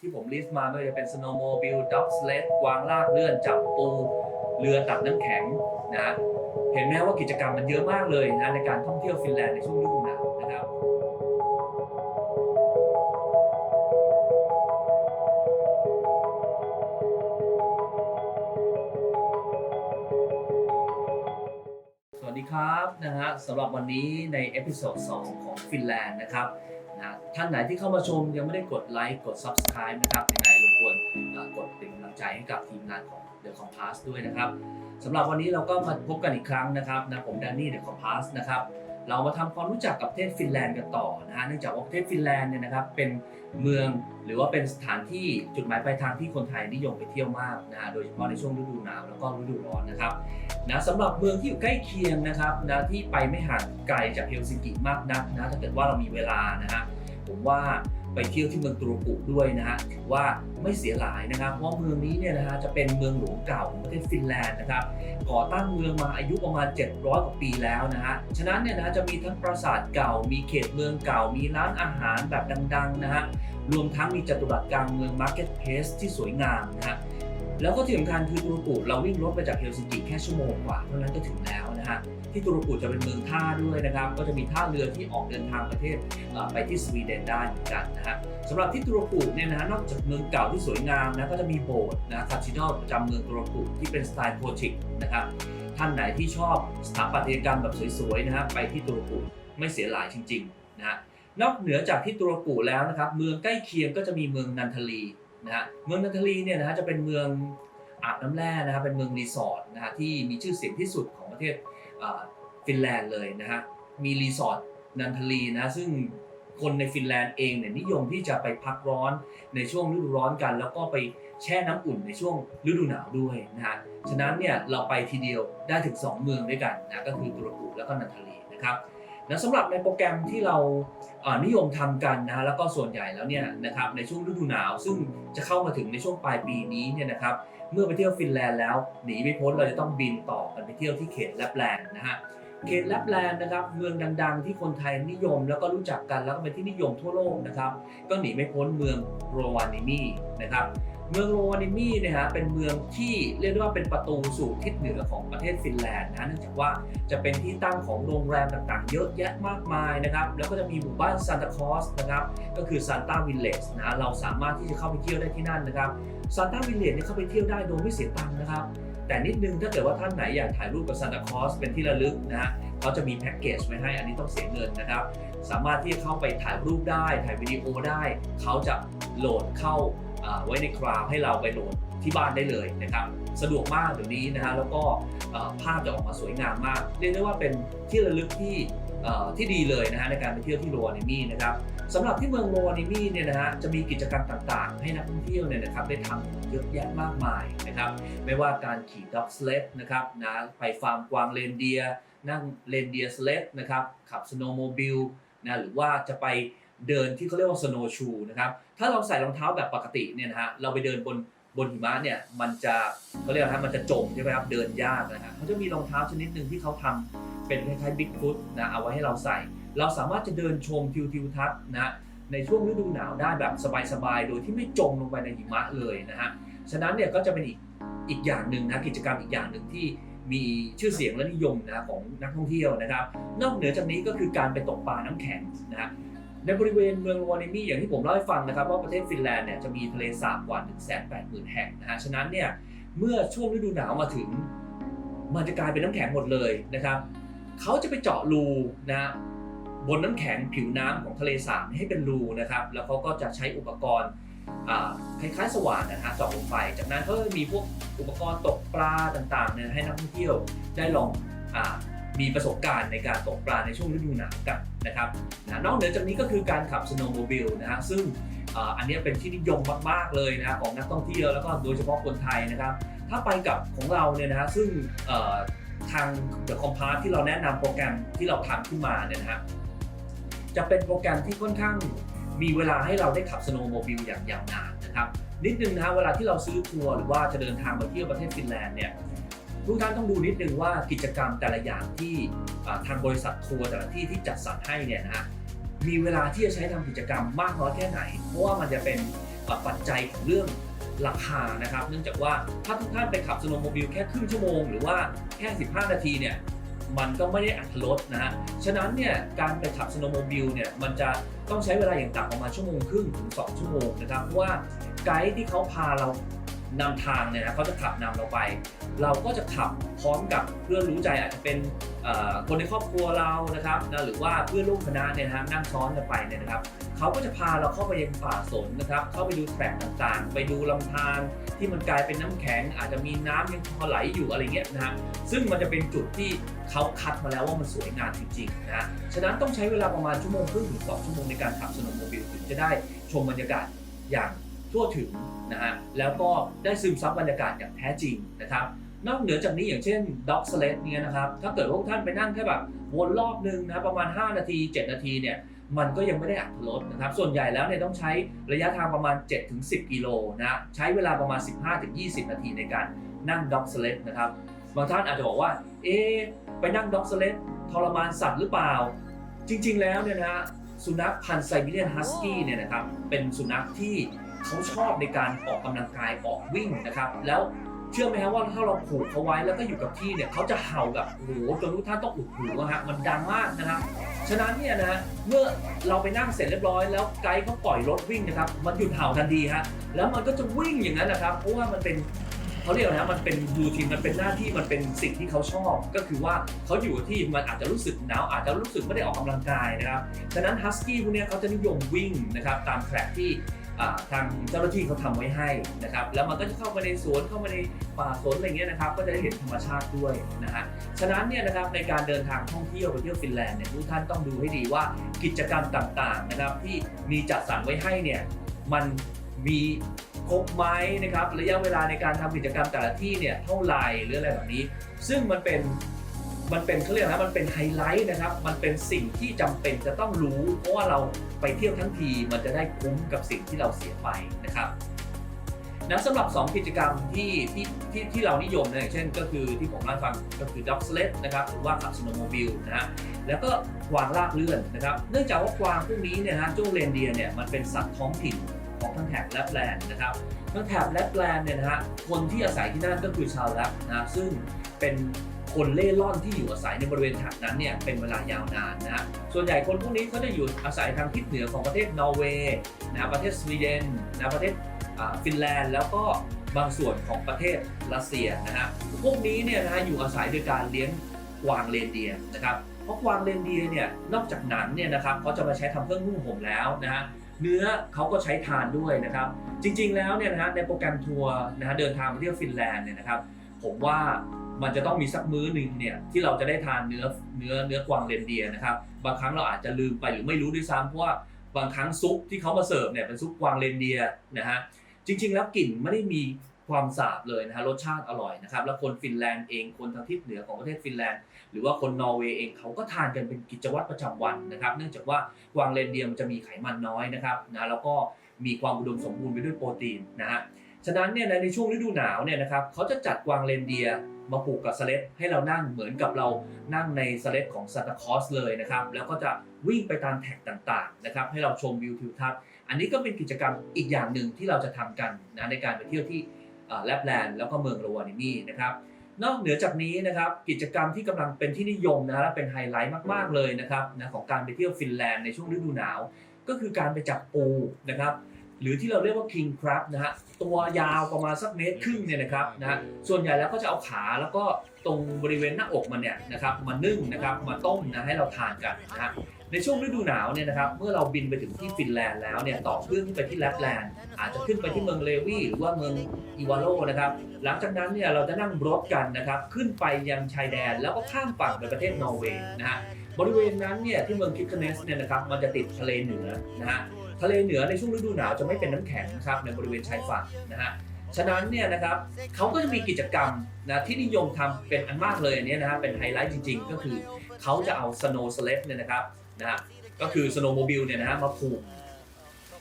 ที่ผมลิสต์มาไม่ว่าจะเป็น snowmobile dog sled วางลากเลื่อน จับปู เรือตัดน้ำแข็งนะเห็นไหมว่ากิจกรรมมันเยอะมากเลยนะในการท่องเที่ยวฟินแลนด์ในช่วงฤดูหนาวนะครับสวัสดีครับนะฮะสำหรับวันนี้ในเอพิโซด2ของฟินแลนด์นะครับ ท่านไหนที่เข้ามาชมยังไม่ได้กดไลค์กด Subscribe นะครับยังไงรบกวนกดเป็นกำลังใจให้กับทีมงานของ The Compass ด้วยนะครับสำหรับวันนี้เราก็มาพบกันอีกครั้งนะครับนะผมแดนนี่ The Compass นะครับเรามาทำความรู้จักกับประเทศฟินแลนด์กันต่อนะฮะเนื่องจากว่าประเทศฟินแลนด์เนี่ยนะครับเป็นเมืองหรือว่าเป็นสถานที่จุดหมายปลายทางที่คนไทยนิยมไปเที่ยวมากนะฮะโดยเฉพาะในช่วงฤดูหนาวแล้วก็ฤดูร้อนนะครับนะสำหรับเมืองที่อยู่ใกล้เคียงนะครับนะที่ไปไม่ห่างไกลจากเฮลซิงกิมากนักนะถ้าเกิดว่าเรามีเวลานะฮะ ผมว่าไปเที่ยวที่เมืองตุรกุด้วยนะฮะถือว่าไม่เสียหลายนะครับ เพราะเมืองนี้เนี่ยนะฮะจะเป็นเมืองหลวงเก่าของประเทศฟินแลนด์นะครับก่อตั้งเมืองมาอายุประมาณ 700 กว่าปีแล้วนะฮะฉะนั้นเนี่ยนะจะมีทั้งปราสาทเก่า มีเขตเมืองเก่า มีร้านอาหารแบบดัง ๆ นะฮะรวมทั้งมีจัตุรัสกลางเมืองมาร์เก็ตเพสที่สวยงามนะฮะ แล้วก็ที่สำคัญคือตุรกุเราวิ่งรถไปจากเฮลซิงกิแค่ชั่วโมงกว่าเท่านั้นก็ถึงแล้วนะฮะที่ตุรกุจะเป็นเมืองท่าด้วยนะครับ ก็จะมีท่าเรือที่ออกเดินทางประเทศไปที่สวีเดนได้เหมือนกันนะฮะสำหรับที่ตุรกุเนี่ยนะนอกจากเมืองเก่าที่สวยงามนะก็จะมีโบสถ์นะคาทิดอลประจำเมืองตุรกุที่เป็นสไตล์โกธิกนะครับท่านไหนที่ชอบสถาปัตยกรรมแบบสวยๆนะฮะไปที่ตุรกุไม่เสียหลายจริงๆนะฮะนอกเหนือจากที่ตุรกุแล้วนะครับเมืองใกล้เคียงก็จะมีเมืองนันทลี นะฮะเมืองนันทลีเนี่ยนะฮะจะเป็นเมืองอาบน้ำแร่นะครับเป็นเมืองรีสอร์ทนะฮะที่มีชื่อเสียงที่สุดของประเทศฟินแลนด์เลยนะฮะมีรีสอร์ทนันทลีนะซึ่งคนในฟินแลนด์เองเนี่ยนิยมที่จะไปพักร้อนในช่วงฤดูร้อนกัน แล้วก็ไปแช่น้ำอุ่นในช่วงฤดูหนาวด้วยนะฮะฉะนั้นเนี่ยเราไปทีเดียวได้ถึง 2 เมืองด้วยกันนะก็คือตุรกุแล้วก็นันทลีนะครับ นะสำหรับในโปรแกรมที่เรานิยมทำกันนะฮะแล้วก็ส่วนใหญ่แล้วเนี่ยนะครับในช่วงฤดูหนาว ซึ่งจะเข้ามาถึงในช่วงปลายปีนี้เนี่ยนะครับเมื่อไปเที่ยวฟินแลนด์แล้วหนีไม่พ้นเราจะต้องบินต่อกันไปเที่ยวที่เขตแลปแลนด์นะฮะเขตแลปแลนด์นะครับเมืองดัง ๆ ที่คนไทยนิยม แล้วก็รู้จักกันแล้วก็เป็นที่นิยมทั่วโลกนะครับก็หนีไม่พ้นเมืองโรวานิมีนะครับ เมืองโรวานิมีเนี่ยฮะเป็นเมืองที่เรียกได้ว่าเป็นประตูสู่ทิศเหนือของประเทศฟินแลนด์นะเนื่องจากว่าจะเป็นที่ตั้งของโรงแรมต่างๆ เยอะแยะมากมายนะครับแล้วก็จะมีหมู่บ้านซานตาคอสนะครับก็คือซานตาวิลเลจนะเราสามารถที่จะเข้าไปเที่ยวได้ที่นั่นนะครับซานตาวิลเลจเนี่ยเข้าไปเที่ยวได้โดยไม่เสียตังค์นะครับแต่นิดนึงถ้าเกิดว่าท่านไหนอยากถ่ายรูปกับซานตาคอสเป็นที่ระลึกนะฮะเขาจะมีแพ็กเกจไว้ให้อันนี้ต้องเสียเงินนะครับ สามารถที่จะเข้าไปถ่ายรูปได้ ถ่ายวิดีโอได้ เขาจะโหลดเข้า ไว้ในคลาวให้เราไปโหลดที่บ้านได้เลยนะครับ สะดวกมากเดี๋ยวนี้นะฮะแล้วก็ภาพจะออกมาสวยงามมาก เรียกได้ว่าเป็นที่ระลึกที่ที่ดีเลยนะฮะในการไปเที่ยวที่โรนิมีนะครับสำหรับที่เมืองโรนิมีเนี่ยนะฮะจะมีกิจกรรมต่างๆ ให้นักท่องเที่ยวเนี่ยนะครับได้ทำเยอะแยะมากมายนะครับ ไม่ว่าการขี่ด็อกสเลดนะครับนะไปฟาร์มกวางเรนเดีย นั่งเรนเดียสเลดนะครับขับสโนว์โมบิลนะหรือว่าจะไป เดินที่เขาเรียกว่าสโนว์ชูนะครับ ถ้าเราใส่รองเท้าแบบปกติเนี่ยนะฮะ เราไปเดินบนบนหิมะเนี่ย มันจะเขาเรียกว่าฮะมันจะจมใช่ไหมครับ เดินยากนะฮะเขาจะมีรองเท้าชนิดหนึ่งที่เขาทำเป็นคล้ายๆบิ๊กฟุตนะ เอาไว้ให้เราใส่ เราสามารถจะเดินชมทิวทิวทัศน์นะ ในช่วงฤดูหนาวได้แบบสบายๆ โดยที่ไม่จมลงไปในหิมะเลยนะฮะ ฉะนั้นเนี่ยก็จะเป็นอีกอีกอย่างหนึ่งนะกิจกรรมอีกอย่างหนึ่งที่มีชื่อเสียงและนิยมนะของนักท่องเที่ยวนะครับ นอกเหนือจากนี้ก็คือการไปตกปลาน้ำแข็งนะฮะ ในบริเวณเมืองโรวานิมีอย่างที่ผมเล่าให้ฟังนะครับว่าประเทศฟินแลนด์เนี่ยจะมีทะเลสาบกว่า 1 8 0 0 0 0 แห่งนะฮะฉะนั้นเนี่ยเมื่อช่วงฤดูหนาวมาถึง มันจะกลายเป็นน้ำแข็งหมดเลยนะครับเขาจะไปเจาะรูนะบนน้ำแข็งผิวน้ำของทะเลสาบให้เป็นรูนะครับ แล้วเขาก็จะใช้อุปกรณ์คล้ายๆสว่านนะฮะเจาะลงไป จากนั้นก็จะมีพวกอุปกรณ์ตกปลาต่างๆเนี่ยให้นักท่องเที่ยวได้ลองอมีประสบการณ์ในการตกปลาในช่วงฤดูหนาวกัน นะครับนะนอกเหนือจากนี้ก็คือการขับสโนว์โมบิลนะฮะซึ่งอันนี้เป็นที่นิยมมากๆเลยนะของนักท่องเที่ยวแล้วก็โดยเฉพาะคนไทยนะครับ ถ้าไปกับของเราเนี่ยนะฮะซึ่งทาง The Compass ที่เราแนะนำโปรแกรมที่เราทำขึ้นมาเนี่ยนะฮะจะเป็นโปรแกรมที่ค่อนข้างมีเวลาให้เราได้ขับสโนว์โมบิลอย่างยาวนานนะครับนิดนึงนะฮะเวลาที่เราซื้อทัวร์หรือว่าจะเดินทางมาเที่ยวประเทศฟินแลนด์เนี่ย ทุกท่านต้องดูนิดนึงว่ากิจกรรมแต่ละอย่างที่ทางบริษัททัวร์แต่ละที่ที่จัดสรรให้เนี่ยนะฮะมีเวลาที่จะใช้ทำกิจกรรมมากน้อยแค่ไหน เพราะว่ามันจะเป็นปัจจัยของเรื่องราคานะครับ เนื่องจากว่าถ้าทุกท่านไปขับสโนว์โมบิลแค่ครึ่งชั่วโมงหรือว่าแค่ 15 นาทีเนี่ยมันก็ไม่ได้อัตลดนะฮะ ฉะนั้นเนี่ยการไปขับสโนว์โมบิลเนี่ยมันจะต้องใช้เวลาอย่างต่ำประมาณชั่วโมงครึ่งถึง 2 ชั่วโมงนะครับ เพราะว่าไกด์ที่เขาพาเรา นำทางเนี่ยนะเขาจะขับนำเราไป เราก็จะขับพร้อมกับเพื่อนรู้ใจอาจจะเป็นคนในครอบครัวเรานะครับนะหรือว่าเพื่อนร่วมคณะเนี่ยนะนั่งซ้อนกันไปเนี่ยนะครับเขาก็จะพาเราเข้าไปยังป่าสนนะครับ เข้าไปดูแทร็กต่างๆ ไปดูลำธารที่มันกลายเป็นน้ำแข็ง อาจจะมีน้ำยังพอไหลอยู่อะไรเงี้ยนะฮะซึ่งมันจะเป็นจุดที่เขาคัดมาแล้วว่ามันสวยงามจริงๆนะฮะฉะนั้นต้องใช้เวลาประมาณชั่วโมงครึ่งถึงสองชั่วโมงในการขับสโนว์โมบิลถึงจะได้ชมบรรยากาศอย่าง ทั่วถึงนะฮะแล้วก็ได้ซึมซับบรรยากาศอย่างแท้จริงนะครับนอกเหนือจากนี้อย่างเช่นด็อกสเลดเนี่ยนะครับถ้าเกิดว่าท่านไปนั่งแค่แบบวนรอบหนึ่งนะประมาณ 5 นาที 7 นาทีเนี่ยมันก็ยังไม่ได้อัตลดนะครับ ส่วนใหญ่แล้วเนี่ยต้องใช้ระยะทางประมาณ 7-10 กิโลนะใช้เวลาประมาณ 15-20 นาทีในการนั่งด็อกสเลดนะครับบางท่านอาจจะบอกว่า เอ๊ไปนั่งด็อกสเลดทรมานสัตว์หรือเปล่า จริง ๆ แล้วเนี่ยนะฮะสุนัขพันธุ์ไซบีเรียนฮัสกี้เนี่ยนะครับเป็นสุนัขที่ เขาชอบในการออกกำลังกายออกวิ่งนะครับ แล้วเชื่อไหมครับว่าถ้าเราผูกเขาไว้แล้วก็อยู่กับที่เนี่ยเขาจะเห่าแบบโอ้โหจนทุกท่านต้องอุดหูอะฮะมันดังมากนะครับฉะนั้นเนี่ยนะเมื่อเราไปนั่งเสร็จเรียบร้อยแล้วไกด์เขาปล่อยรถวิ่งนะครับมันหยุดเห่าทันทีฮะแล้วมันก็จะวิ่งอย่างนั้นนะครับเพราะว่ามันเป็นเขาเรียกนะมันเป็นรูทีนมันเป็นหน้าที่มันเป็นสิ่งที่เขาชอบ ก็คือว่าเขาอยู่ที่มันอาจจะรู้สึกหนาวอาจจะรู้สึกไม่ได้ออกกำลังกายนะครับฉะนั้นฮัสกี้พวกเนี้ยเขาจะนิยมวิ่งนะครับตามแทร็กที่ ทางเจ้าหน้าที่เขาทำไว้ให้นะครับแล้วมันก็จะเข้ามาในสวนเข้ามาในป่าสนอะไรเงี้ยนะครับก็จะได้เห็นธรรมชาติด้วยนะฮะฉะนั้นเนี่ยนะครับในการเดินทางท่องเที่ยวไปเที่ยวฟินแลนด์เนี่ยทุกท่านต้องดูให้ดีว่ากิจกรรมต่างๆนะครับที่มีจัดสรรไว้ให้เนี่ยมันมีครบไหมนะครับระยะเวลาในการทำกิจกรรมแต่ละที่เนี่ยเท่าไหร่หรืออะไรแบบนี้ ซึ่งมันเป็น มันเป็นเขาเรียกนะมันเป็นไฮไลท์นะครับ มันเป็นสิ่งที่จำเป็นจะต้องรู้ เพราะว่าเราไปเที่ยวทั้งทีมันจะได้คุ้มกับสิ่งที่เราเสียไปนะครับนะสำหรับ 2 กิจกรรมที่ที่ที่ที่เรานิยมนะอย่างเช่น ก็คือที่ผมเล่าฟังก็คือด็อกสเล d นะครับหรือว่าขับสโนว์โมบิลนะฮะแล้วก็กวางลากเลื่อนนะครับ เนื่องจากว่ากวางพวกนี้เนี่ยฮะจ้าเรนเดียเนี่ยมันเป็นสัตว์ท้องถิ่นของทั้งแถบแลปแลนด์นะครับทั้งแถบแลปแลนด์เนี่ยนะฮะคนที่อาศัยที่นั่นก็คือชาวแลปนะซึ่งเป็น คนเล่ร่อนที่อยู่อาศัยในบริเวณแถบนั้นเนี่ยเป็นเวลายาวนานนะฮะส่วนใหญ่คนพวกนี้เขาจะอยู่อาศัยทางทิศเหนือของประเทศนอร์เวย์นะประเทศสวีเดนนะประเทศฟินแลนด์ แล้วก็บางส่วนของประเทศรัสเซียนะฮะพวกนี้เนี่ยนะฮะอยู่อาศัยโดยการเลี้ยงกวางเรนเดียนะครับเพราะกวางเรนเดียเนี่ยนอกจากหนังเนี่ยนะครับเขาจะมาใช้ทำเครื่องนุ่งห่มแล้วนะฮะเนื้อเขาก็ใช้ทานด้วยนะครับ จริงๆแล้วเนี่ยนะฮะในโปรแกรมทัวร์นะฮะเดินทางไปเที่ยวฟินแลนด์เนี่ยนะครับ ผมว่า มันจะต้องมีสักมื้อหนึ่งเนี่ยที่เราจะได้ทานเนื้อเนื้อเนื้อกวางเรนเดียนะครับ บางครั้งเราอาจจะลืมไปหรือไม่รู้ด้วยซ้ำเพราะว่าบางครั้งซุปที่เขามาเสิร์ฟเนี่ยเป็นซุปกวางเรนเดียนะฮะจริง ๆ แล้วกลิ่นไม่ได้มีความสาบเลยนะฮะรสชาติอร่อยนะครับ แล้วคนฟินแลนด์เองคนทางทิศเหนือของประเทศฟินแลนด์ หรือว่าคนนอร์เวย์เองเขาก็ทานกันเป็นกิจวัตรประจำวันนะครับ เนื่องจากว่ากวางเรนเดียมันจะมีไขมันน้อยนะครับนะแล้วก็มีความอุดมสมบูรณ์ไปด้วยโปรตีนนะฮะฉะนั้นเนี่ยในช่วงฤดูหนาวเนี่ยนะครับเขาจะจัดกวางเรนเดียร์ มาผูกกับสเลดให้เรานั่งเหมือนกับเรานั่งในสเลดของซานตาคอสเลยนะครับ แล้วก็จะวิ่งไปตามแท็กต่างๆนะครับให้เราชมวิวทิวทัศน์อันนี้ก็เป็นกิจกรรมอีกอย่างหนึ่งที่เราจะทำกันนะในการไปเที่ยวที่แลปแลนด์แล้วก็เมืองโรวานิมีนะครับนอกเหนือจากนี้นะครับกิจกรรมที่กำลังเป็นที่นิยมนะและเป็นไฮไลท์มากๆเลยนะครับนะของการไปเที่ยวฟินแลนด์ในช่วงฤดูหนาว ก็คือการไปจับปูนะครับ หรือที่เราเรียกว่า king crab นะฮะตัวยาวประมาณสักเมตรครึ่งเนี่ยนะครับนะฮะส่วนใหญ่แล้วก็จะเอาขาแล้วก็ตรงบริเวณหน้าอกมันเนี่ยนะครับมานึ่งนะครับมาต้มนะให้เราทานกันนะฮะในช่วงฤดูหนาวเนี่ยนะครับเมื่อเราบินไปถึงที่ฟินแลนด์แล้วเนี่ยต่อเครื่องไปที่แลปแลนด์อาจจะขึ้นไปที่เมืองเลวีหรือว่าเมืองอีวาโลนะครับหลังจากนั้นเนี่ยเราจะนั่งรถกันนะครับขึ้นไปยังชายแดนแล้วก็ข้ามฝั่งไปประเทศนอร์เวย์นะฮะบริเวณนั้นเนี่ยที่เมืองคิกเนสเนี่ยนะครับมันจะติดทะเลเหนือนะฮะ ทะเลเหนือในช่วงฤดูหนาวจะไม่เป็นน้ำแข็งนะครับในบริเวณชายฝั่งนะฮะฉะนั้นเนี่ยนะครับเขาก็จะมีกิจกรรมนะที่นิยมทำเป็นอันมากเลยอันนี้นะฮะเป็นไฮไลท์จริงๆ ก็คือเขาจะเอาสโนว์สเลดเนี่ยนะครับนะฮะก็คือสโนว์โมบิลเนี่ยนะฮะมาผูก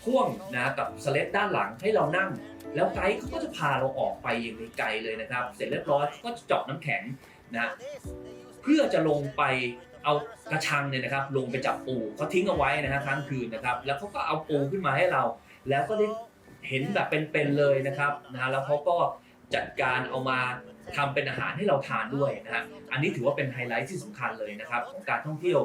พ่วงนะกับสเลดด้านหลังให้เรานั่ง แล้วไกด์เขาก็จะพาเราออกไปอย่างไกลเลยนะครับ เสร็จเรียบร้อยก็จะเจาะน้ำแข็งนะเพื่อจะลงไป เอากระชังเนี่ยนะครับ ลงไปจับปูเขาทิ้งเอาไว้นะฮะค้างคืนนะครับ แล้วเขาก็เอาปูขึ้นมาให้เรา แล้วก็ได้เห็นแบบเป็นๆเลยนะครับนะฮะแล้วเขาก็จัดการเอามาทำเป็นอาหารให้เราทานด้วยนะฮะอันนี้ถือว่าเป็นไฮไลท์ที่สำคัญเลยนะครับของการท่องเที่ยว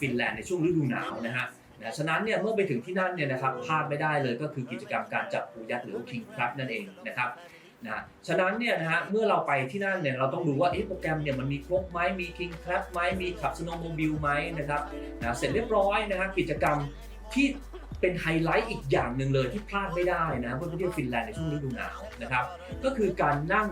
ฟินแลนด์ในช่วงฤดูหนาวนะฮะนะฉะนั้นเนี่ยเมื่อไปถึงที่นั่นเนี่ยนะครับพลาดไม่ได้เลยก็คือกิจกรรมการจับปูยักษ์หรือว่า King Crab นั่นเองนะครับ นะฉะนั้นเนี่ยนะฮะเมื่อเราไปที่นั่นเนี่ยเราต้องดูว่าโปรแกรมเนี่ยมันมีครบไหมมี King Crab ไหมมีขับสโนว์โมบิลไหมนะครับนะเสร็จเรียบร้อยนะฮะกิจกรรมที่ เป็นไฮไลท์อีกอย่างหนึ่งเลยที่พลาดไม่ได้นะเมื่อเที่ยวฟินแลนด์ในช่วงฤดูหนาวนะครับก็คือการนั่ง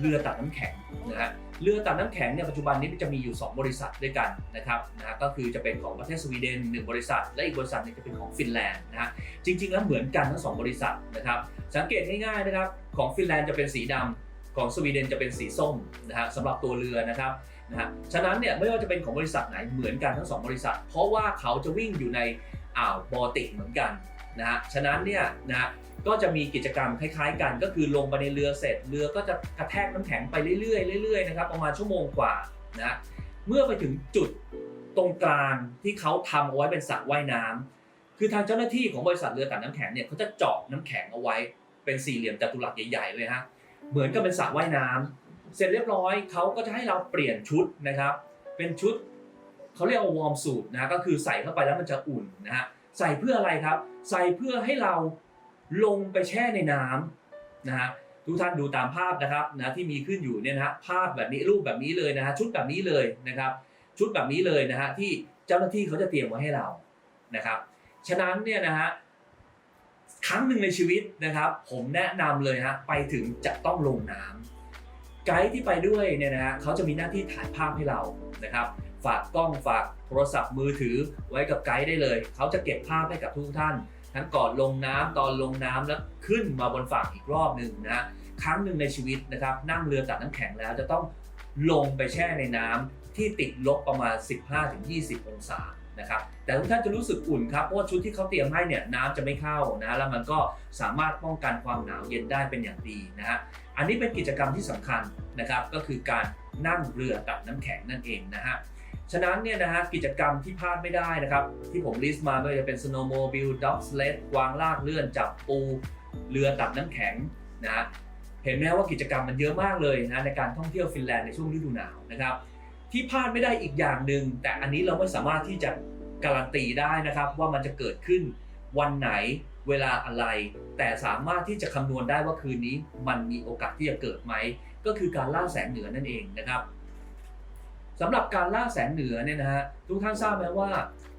เรือตัดน้ำแข็งนะฮะเรือตัดน้ำแข็งเนี่ยปัจจุบันนี้จะมีอยู่ 2 บริษัทด้วยกันนะครับนะฮะก็คือจะเป็นของประเทศสวีเดนหนึ่งบริษัท และอีกบริษัทหนึงจะเป็นของฟินแลนด์นะฮะจริง ๆ แล้วเหมือนกันทั้งสองบริษัทนะครับสังเกตง่ายๆนะครับของฟินแลนด์จะเป็นสีดำของสวีเดนจะเป็นสีส้มนะฮะสำหรับตัวเรือนะครับนะฮะฉะนั้นเนี่ยไม่ว่าจะเป็นของบริษัทไหนเหมือนกันทั้งสองบริษัท เพราะว่าเขาจะวิ่งอยู่ใน อ่าวบอลติกเหมือนกันนะฮะฉะนั้นเนี่ยนะก็จะมีกิจกรรมคล้ายๆกัน ก็คือลงไปในเรือเสร็จ เรือก็จะกระแทกน้ำแข็งไปเรื่อยๆเรื่อยๆนะครับประมาณชั่วโมงกว่านะเมื่อไปถึงจุดตรงกลางที่เขาทำเอาไว้เป็นสระว่ายน้ำคือทางเจ้าหน้าที่ของบริษัทเรือตัดน้ำแข็งเนี่ยเขาจะเจาะน้ำแข็งเอาไว้เป็นสี่เหลี่ยมจัตุรัสใหญ่ๆเลยฮะเหมือนกับเป็นสระว่ายน้ำเสร็จเรียบร้อยเขาก็จะให้เราเปลี่ยนชุดนะครับ เป็นชุด เขาเรียกว่าวอร์มสูทนะก็คือใส่เข้าไปแล้วมันจะอุ่นนะฮะใส่เพื่ออะไรครับ ใส่เพื่อให้เราลงไปแช่ในน้ำนะฮะทุกท่านดูตามภาพนะครับนะที่มีขึ้นอยู่เนี่ยนะฮะภาพแบบนี้รูปแบบนี้เลยนะฮะชุดแบบนี้เลยนะครับ ชุดแบบนี้เลยนะฮะที่เจ้าหน้าที่เขาจะเตรียมไว้ให้เรานะครับ ฉะนั้นเนี่ยนะฮะครั้งหนึ่งในชีวิตนะครับ ผมแนะนำเลยฮะไปถึงจะต้องลงน้ำไกด์ที่ไปด้วยเนี่ยนะฮะเขาจะมีหน้าที่ถ่ายภาพให้เรานะครับ ฝากกล้องฝากโทรศัพท์มือถือไว้กับไกด์ได้เลย เขาจะเก็บภาพให้กับทุกท่าน ทั้งก่อนลงน้ำตอนลงน้ำแล้วขึ้นมาบนฝั่งอีกรอบหนึ่งนะครั้งหนึ่งในชีวิตนะครับนั่งเรือตัดน้ำแข็งแล้วจะต้องลงไปแช่ในน้ำที่ติดลบประมาณ 15-20 องศานะครับแต่ทุกท่านจะรู้สึกอุ่นครับเพราะว่าชุดที่เขาเตรียมให้เนี่ยน้ำจะไม่เข้านะแล้วมันก็สามารถป้องกันความหนาวเย็นได้เป็นอย่างดีนะฮะอันนี้เป็นกิจกรรมที่สำคัญนะครับก็คือการนั่งเรือตัดน้ำแข็งนั่นเองนะฮะ ฉะนั้นเนี่ยนะฮะกิจกรรมที่พลาดไม่ได้นะครับ ที่ผมลิสต์มาไม่ว่าจะเป็น snowmobile dog sled วางลากเลื่อนจับปู เรือตัดน้ำแข็งนะฮะเห็นไหมว่ากิจกรรมมันเยอะมากเลยนะในการท่องเที่ยวฟินแลนด์ในช่วงฤดูหนาวนะครับ ที่พลาดไม่ได้อีกอย่างหนึ่งแต่อันนี้เราไม่สามารถที่จะการันตีได้นะครับ ว่ามันจะเกิดขึ้นวันไหนเวลาอะไร แต่สามารถที่จะคำนวณได้ว่าคืนนี้มันมีโอกาสที่จะเกิดไหมก็คือการล่าแสงเหนือนั่นเองนะครับ สำหรับการล่าแสงเหนือเนี่ยนะฮะทุกท่านทราบไหมว่า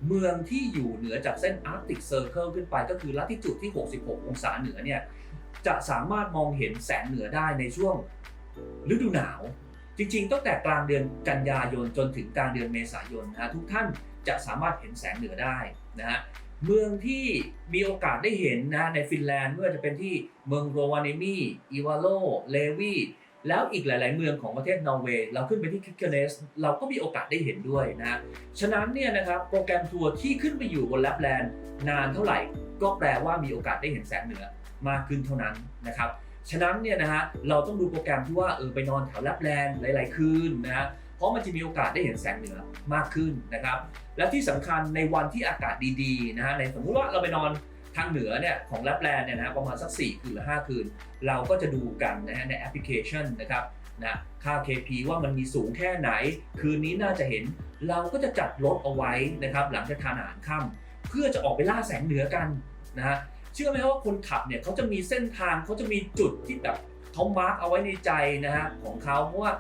เมืองที่อยู่เหนือจากเส้นอาร์กติกเซอร์เคิลขึ้นไปก็คือลัติจูดที่ 66 องศาเหนือเนี่ยจะสามารถมองเห็นแสงเหนือได้ในช่วงฤดูหนาว จริงๆตั้งแต่กลางเดือนกันยายนจนถึงกลางเดือนเมษายนนะฮะทุกท่านจะสามารถเห็นแสงเหนือได้นะฮะเมืองที่มีโอกาสได้เห็นนะในฟินแลนด์ไม่ว่าจะเป็นที่เมืองโรวาเนมีอีวาโลเลวี แล้วอีกหลาย ๆ เมืองของประเทศนอร์เวย์เราขึ้นไปที่คิกเกเนสเราก็มีโอกาสได้เห็นด้วยนะฉะนั้นเนี่ยนะครับโปรแกรมทัวร์ที่ขึ้นไปอยู่บนแลปแลนด์นานเท่าไหร่ ก็แปลว่ามีโอกาสได้เห็นแสงเหนือมากขึ้นเท่านั้นนะครับฉะนั้นเนี่ยนะฮะเราต้องดูโปรแกรมที่ว่าเออไปนอนแถวแลปแลนด์หลาย ๆ คืนนะฮะเพราะมันจะมีโอกาสได้เห็นแสงเหนือมากขึ้นนะครับ และที่สำคัญในวันที่อากาศดี ๆ นะฮะในสมมุติว่าเราไปนอน ทางเหนือเนี่ยของแลปแลนด์เนี่ยนะประมาณสัก 4 คืนหรือ 5 คืน เราก็จะดูกันนะฮะในแอปพลิเคชันนะครับนะค่า KP ว่ามันมีสูงแค่ไหน คืนนี้น่าจะเห็นเราก็จะจัดรถเอาไว้นะครับหลังจากทานอาหารค่ำเพื่อจะออกไปล่าแสงเหนือกันนะฮะเชื่อไหมว่าคนขับเนี่ยเขาจะมีเส้นทางเขาจะมีจุดที่แบบเขามาร์กเอาไว้ในใจนะฮะของเขาเพราะว่า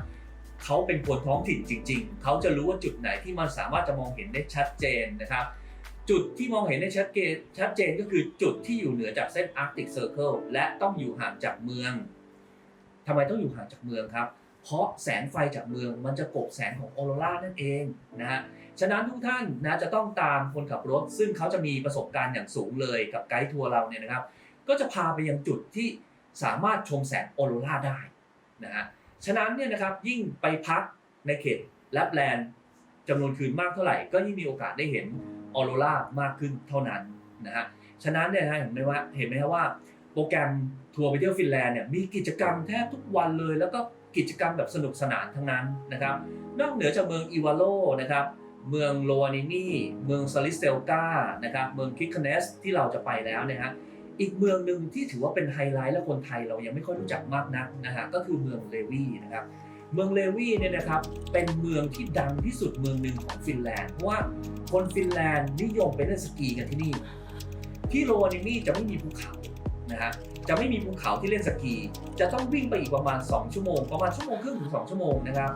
เขาเป็นคนท้องถิ่นจริง ๆ เขาจะรู้ว่าจุดไหนที่มันสามารถจะมองเห็นได้ชัดเจนนะครับ จุดที่มองเห็นได้ชัดเจนชัดเจนก็คือจุดที่อยู่เหนือจากเส้น Arctic Circle และต้องอยู่ห่างจากเมืองทำไมต้องอยู่ห่างจากเมืองครับ เพราะแสงไฟจากเมืองมันจะกบแสงของออโรรานั่นเองนะฮะฉะนั้นทุกท่านนะจะต้องตามคนขับรถ ซึ่งเขาจะมีประสบการณ์อย่างสูงเลยกับไกด์ทัวร์เราเนี่ยนะครับ ก็จะพาไปยังจุดที่สามารถชมแสงออโรราได้นะฮะฉะนั้นเนี่ยนะครับยิ่งไปพักในเขตแลปแลนด์จำนวนคืนมากเท่าไหร่ ก็ยิ่งมีโอกาสได้เห็น ออโรรามากขึ้นเท่านั้นนะฮะฉะนั้นเนี่ยนะเห็นไหมว่าเห็นไหมครับว่าโปรแกรมทัวร์ไปเที่ยวฟินแลนด์เนี่ยมีกิจกรรมแทบทุกวันเลย แล้วก็กิจกรรมแบบสนุกสนานทั้งนั้นนะครับนอกเหนือจากเมืองอีวาโลนะครับเมืองโลวานินีเมืองซาลิสเซลกานะครับเมืองคิคเนสที่เราจะไปแล้วนี่ยฮะอีกเมืองหนึ่งที่ถือว่าเป็นไฮไลท์และคนไทยเรายังไม่ค่อยรู้จักมากนักนะฮะก็คือเมืองเลวีนะครับ เมืองเลวีเนี่ยนะครับเป็นเมืองที่ดังที่สุดเมืองหนึ่งของฟินแลนด์เพราะว่าคนฟินแลนด์นิยมไปเล่นสกีกันที่นี่ ที่โรวานิมีจะไม่มีภูเขานะฮะจะไม่มีภูเขาที่เล่นสกี จะต้องวิ่งไปอีกประมาณ 2 ชั่วโมง ประมาณชั่วโมงครึ่งถึง 2 ชั่วโมงนะครับ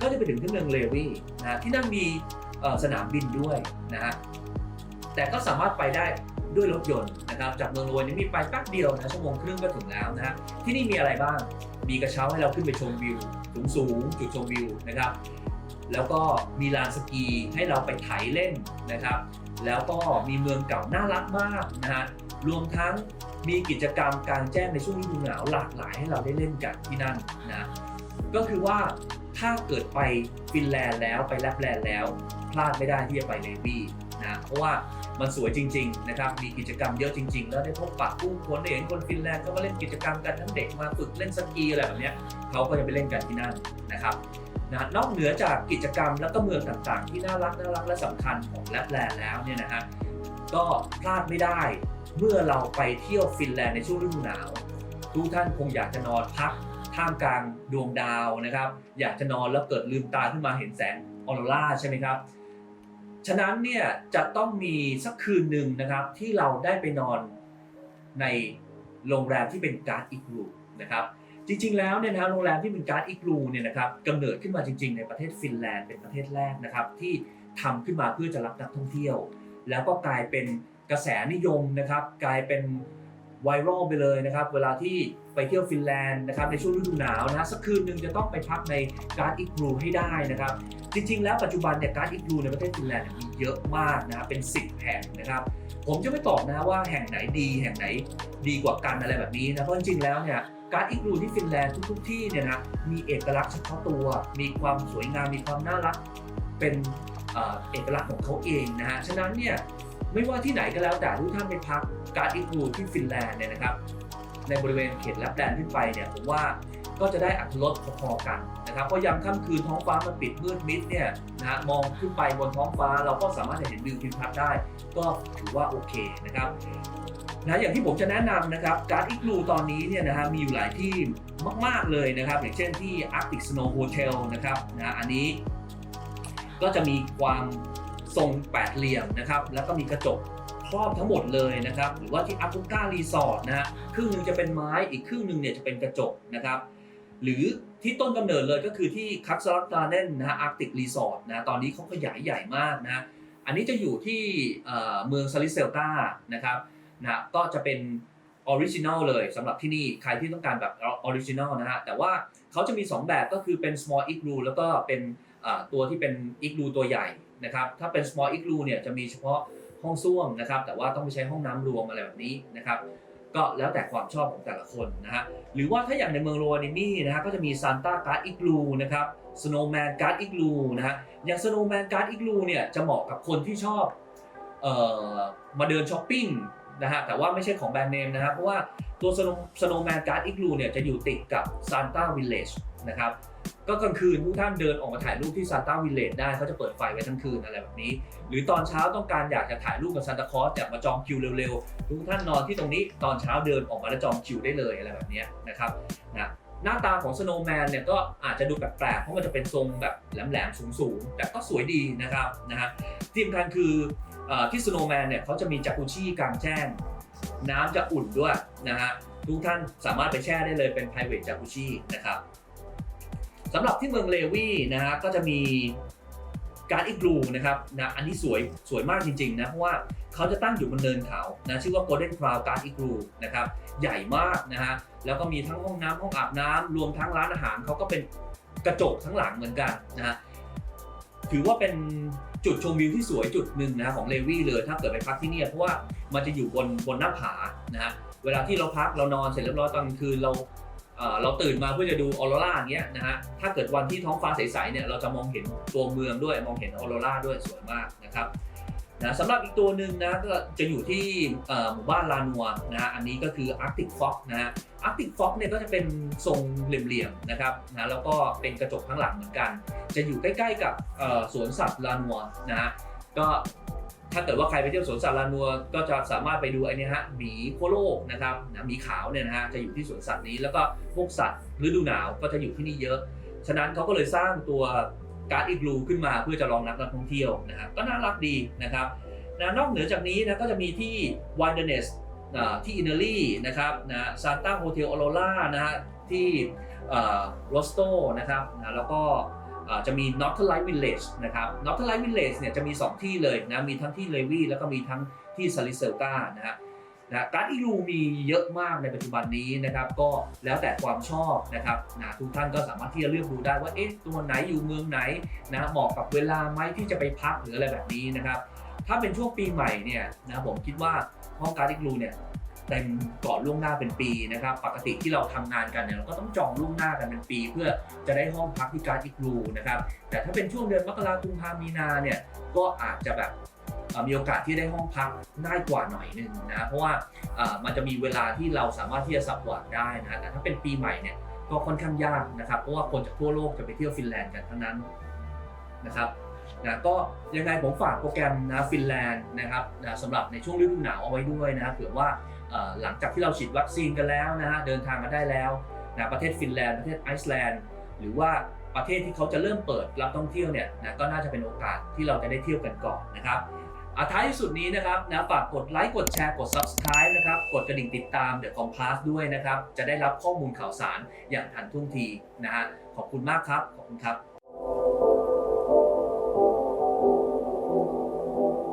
ก็จะไปถึงที่เมืองเลวีนะที่นั่นมีสนามบินด้วยนะฮะแต่ก็สามารถไปได้ ด้วยรถยนต์นะครับจากเมืองโรวานิมีไปแป๊บเดียวนะชั่วโมงครึ่งก็ถึงแล้วนะฮะที่นี่มีอะไรบ้าง มีกระเช้าให้เราขึ้นไปชมวิวสูงสูงจุดชมวิวนะครับ แล้วก็มีลานสกีให้เราไปไถเล่นนะครับ แล้วก็มีเมืองเก่าน่ารักมากนะฮะรวมทั้งมีกิจกรรมกลางแจ้งในช่วงฤดูหนาวหลากหลายให้เราได้เล่นกันที่นั่นนะก็คือว่าถ้าเกิดไปฟินแลนด์แล้วไปแลปแลนด์แล้ว พลาดไม่ได้ที่จะไปเลวีนะเพราะว่า มันสวยจริงๆนะครับ มีกิจกรรมเยอะจริง ๆ แล้วได้พบปะผู้คนได้เห็นคนฟินแลนด์ก็มาเล่นกิจกรรมกันทั้งเด็กมาฝึกเล่นสกีอะไรแบบเนี้ยเขาก็จะไปเล่นกันที่นั่นนะครับนะนอกเหนือจากกิจกรรมแล้วก็เมืองต่างๆ ที่น่ารักน่ารักและสำคัญของแลปแลนด์แล้วเนี่ยนะฮะก็พลาดไม่ได้เมื่อเราไปเที่ยวฟินแลนด์ในช่วงฤดูหนาว ทุกท่านคงอยากจะนอนพักท่ามกลางดวงดาวนะครับ อยากจะนอนแล้วเกิดลืมตาขึ้นมาเห็นแสงออโรราใช่ไหมครับ ฉะนั้นเนี่ยจะต้องมีสักคืนหนึ่งนะครับที่เราได้ไปนอนในโรงแรมที่เป็นการ์ดอิกลูนะครับจริงๆแล้วเนี่ยนะโรงแรมที่เป็นการ์ดอิกลูเนี่ยนะครับกำเนิดขึ้นมาจริง ๆ ในประเทศฟินแลนด์เป็นประเทศแรกนะครับที่ทำขึ้นมาเพื่อจะรับนักท่องเที่ยว แล้วก็กลายเป็นกระแสนิยมนะครับกลายเป็น ไวรัลไปเลยนะครับเวลาที่ไปเที่ยวฟินแลนด์นะครับในช่วงฤดูหนาวนะสักคืนหนึ่งจะต้องไปพักในการ์ดอิกลูให้ได้นะครับจริง ๆ แล้วปัจจุบันเนี่ยการ์ดอิกลูในประเทศฟินแลนด์มีเยอะมากนะครับเป็น 10 แห่งนะครับ ผมจะไม่ตอบนะว่าแห่งไหนดีแห่งไหนดีกว่ากันอะไรแบบนี้นะเพราะจริงๆแล้วเนี่ยการ์ดอิกลูที่ฟินแลนด์ทุกๆที่เนี่ยนะมีเอกลักษณ์เฉพาะตัว มีความสวยงามมีความน่ารักเป็นเอ่อเอกลักษณ์ของเขาเองนะฮะฉะนั้นเนี่ย ไม่ว่าที่ไหนก็แล้วแต่ทุกท่านไปพักการ์ดอิกูที่ฟินแลนด์เนี่ยนะครับในบริเวณเขตแลปแลนด์ขึ้นไปเนี่ยผมว่าก็จะได้อัตรสพอๆกันนะครับเพราะยามค่ำคืนท้องฟ้ามันปิดมืดมิดเนี่ยนะฮะมองขึ้นไปบนท้องฟ้าเราก็สามารถจะเห็นวิวทิวทัศน์ได้ ก็ถือว่าโอเคนะครับนะอย่างที่ผมจะแนะนำนะครับการ์ดอิกลูตอนนี้เนี่ยนะฮะมีอยู่หลายที่มาก ๆ เลยนะครับ อย่างเช่นที่ Arctic Snow Hotel นะครับนะอันนี้ก็จะมีความ ทรงแปดเหลี่ยมนะครับแล้วก็มีกระจกครอบทั้งหมดเลยนะครับหรือว่าที่อากุก้ารีสอร์ทนะฮะครึ่งหนึ่งจะเป็นไม้อีกครึ่งหนึ่งเนี่ยจะเป็นกระจกนะครับหรือที่ต้นกำเนิดเลยก็คือที่คักซารัการ์เดนนะฮะอาร์กติกรีสอร์ทนะตอนนี้เขาขยายใหญ่มากนะอันนี้จะอยู่ที่เมืองซาลิเซลตานะครับนะก็จะเป็นออริจินอลเลยสำหรับที่นี่ใครที่ต้องการแบบออริจินอลนะฮะแต่ว่าเขาจะมี 2 แบบก็คือเป็น small igloo แล้วก็เป็นตัวที่เป็น igloo ตัวใหญ่ นะครับถ้าเป็น small igloo เนี่ยจะมีเฉพาะห้องส้วมนะครับแต่ว่าต้องไปใช้ห้องน้ำรวมอะไรแบบนี้นะครับก็แล้วแต่ความชอบของแต่ละคนนะฮะหรือว่าถ้าอย่างในเมืองโรวานิมีนะฮะก็จะมีซานต้าการ์ดอิกลูนะครับสโนว์แมนการ์ดอิกลูนะฮะอย่างสโนว์แมนการ์ดอิกลูเนี่ยจะเหมาะกับคนที่ชอบเอ่อมาเดินช้อปปิ้งนะฮะแต่ว่าไม่ใช่ของแบรนด์เนมนะฮะเพราะว่าตัวสโนสโนว์แมนการ์ดอิกลูเนี่ยจะอยู่ติดกับซานต้าวิลเลจนะครับ ก็กลางคืนทุกท่านเดินออกมาถ่ายรูปที่ซานต้าวิลเลจได้เขาจะเปิดไฟไว้ทั้งคืนอะไรแบบนี้ หรือตอนเช้าต้องการอยากจะถ่ายรูปกับซานตาคลอสอยากมาจองคิวเร็วๆ ทุกท่านนอนที่ตรงนี้ตอนเช้าเดินออกมาแล้วจองคิวได้เลยอะไรแบบนี้นะครับนะหน้าตาของสโนว์แมนเนี่ยก็อาจจะดูแปลกๆ เพราะมันจะเป็นทรงแบบแหลมๆ สูงๆ แต่ก็สวยดีนะครับนะฮะที่สำคัญคืออที่สโนว์แมนเนี่ยเขาจะมีจากุชี่กลางแจ้ง น้ำจะอุ่นด้วยนะฮะทุกท่านสามารถไปแช่ได้เลยเป็น private จากุชี่นะครับ สำหรับที่เมืองเลวีนะฮะก็จะมีการอิกลูนะครับนะอันนี้สวยสวยมากจริงๆนะเพราะว่าเขาจะตั้งอยู่บนเนินเขานะชื่อว่า Golden Crown Guard Iglu นะครับใหญ่มากนะฮะแล้วก็มีทั้งห้องน้ำห้องอาบน้ำรวมทั้งร้านอาหารเขาก็เป็นกระจกทั้งหลังเหมือนกันนะฮะถือว่าเป็นจุดชมวิวที่สวยจุดหนึ่งนะของเลวีเลยถ้าเกิดไปพักที่นี่เพราะว่ามันจะอยู่บนบนหน้าผานะฮะเวลาที่เราพักเรานอนเสร็จเรียบร้อยตอนคืนเรา เราตื่นมาเพื่อจะดูออโรราอย่างเงี้ยนะฮะ ถ้าเกิดวันที่ท้องฟ้าใสๆเนี่ยเราจะมองเห็นตัวเมืองด้วยมองเห็นออโรราด้วยสวยมากนะครับนะสำหรับอีกตัวหนึ่งนะก็จะอยู่ที่หมู่บ้านลานัวนะอันนี้ก็คือ Arctic Fox นะฮะ Arctic Fox เนี่ยก็จะเป็นทรงเหลี่ยมๆนะครับนะแล้วก็เป็นกระจกข้างหลังเหมือนกัน จะอยู่ใกล้ๆกับสวนสัตว์ลานัวนะฮะก็ ถ้าเกิดว่าใครไปเที่ยวสวนสัตว์ลานัวก็จะสามารถไปดูไอ้นี่ฮะหมีโคโลกนะครับนะหมีขาวเนี่ยนะฮะจะอยู่ที่สวนสัตว์นี้แล้วก็พวกสัตว์ฤดูหนาวก็จะอยู่ที่นี่เยอะ ฉะนั้นเขาก็เลยสร้างตัวการ์ดอีกลูขึ้นมาเพื่อจะรองรับนักท่องเที่ยวนะครับก็น่ารักดีนะครับนะนอกเหนือจากนี้นะก็จะมีที่ Wilderness ที่อินเนอรี่นะครับนะซานต้าโฮเทลออโรล่านะฮะที่โรสโตนะครับนะแล้วก็ จะมี Northern Light Village นะครับ Northern Light Village เนี่ยจะมี 2 ที่เลยนะ มีทั้งที่เลวีแล้วก็มีทั้งที่ซาลิเซลกานะฮะนะการ์ดอีลูมีเยอะมากในปัจจุบันนี้นะครับ ก็แล้วแต่ความชอบนะครับนะทุกท่านก็สามารถที่จะเลือกดูได้ว่าเอ๊ะตัวไหนอยู่เมืองไหนนะเหมาะกับเวลาไหมที่จะไปพักหรืออะไรแบบนี้นะครับ ถ้าเป็นช่วงปีใหม่เนี่ยนะผมคิดว่าห้องการ์ดอีลูเนี่ย เต็มก่อนล่วงหน้าเป็นปีนะครับ ปกติที่เราทำงานกันเนี่ยเราก็ต้องจองล่วงหน้ากันเป็นปี เพื่อจะได้ห้องพักที่การ์ดอีกลูนะครับ แต่ถ้าเป็นช่วงเดือนมกราคมพามีนาเนี่ยก็อาจจะแบบมีโอกาสที่ได้ห้องพักง่ายกว่าหน่อยนึงนะเพราะว่ามันจะมีเวลาที่เราสามารถที่จะสับหวานได้นะแต่ถ้าเป็นปีใหม่เนี่ยก็ค่อนข้างยากนะครับ เพราะว่าคนจากทั่วโลกจะไปเที่ยวฟินแลนด์กันทั้งนั้นนะครับนะก็ยังไงผมฝากโปรแกรมนะฟินแลนด์นะครับนะสำหรับในช่วงฤดูหนาวเอาไว้ด้วยนะเผื่อว่า หลังจากที่เราฉีดวัคซีนกันแล้วนะฮะเดินทางมาได้แล้วนะประเทศฟินแลนด์ประเทศไอซ์แลนด์หรือว่าประเทศที่เขาจะเริ่มเปิดรับท่องเที่ยวเนี่ยนะก็น่าจะเป็นโอกาสที่เราจะได้เที่ยวกันก่อนนะครับอะท้ายที่สุดนี้นะครับนะฝากกดไลค์กดแชร์กด Subscribe นะครับกดกระดิ่งติดตาม The Compass ด้วยนะครับ จะได้รับข้อมูลข่าวสารอย่างทันท่วงทีนะฮะขอบคุณมากครับ ขอบคุณครับ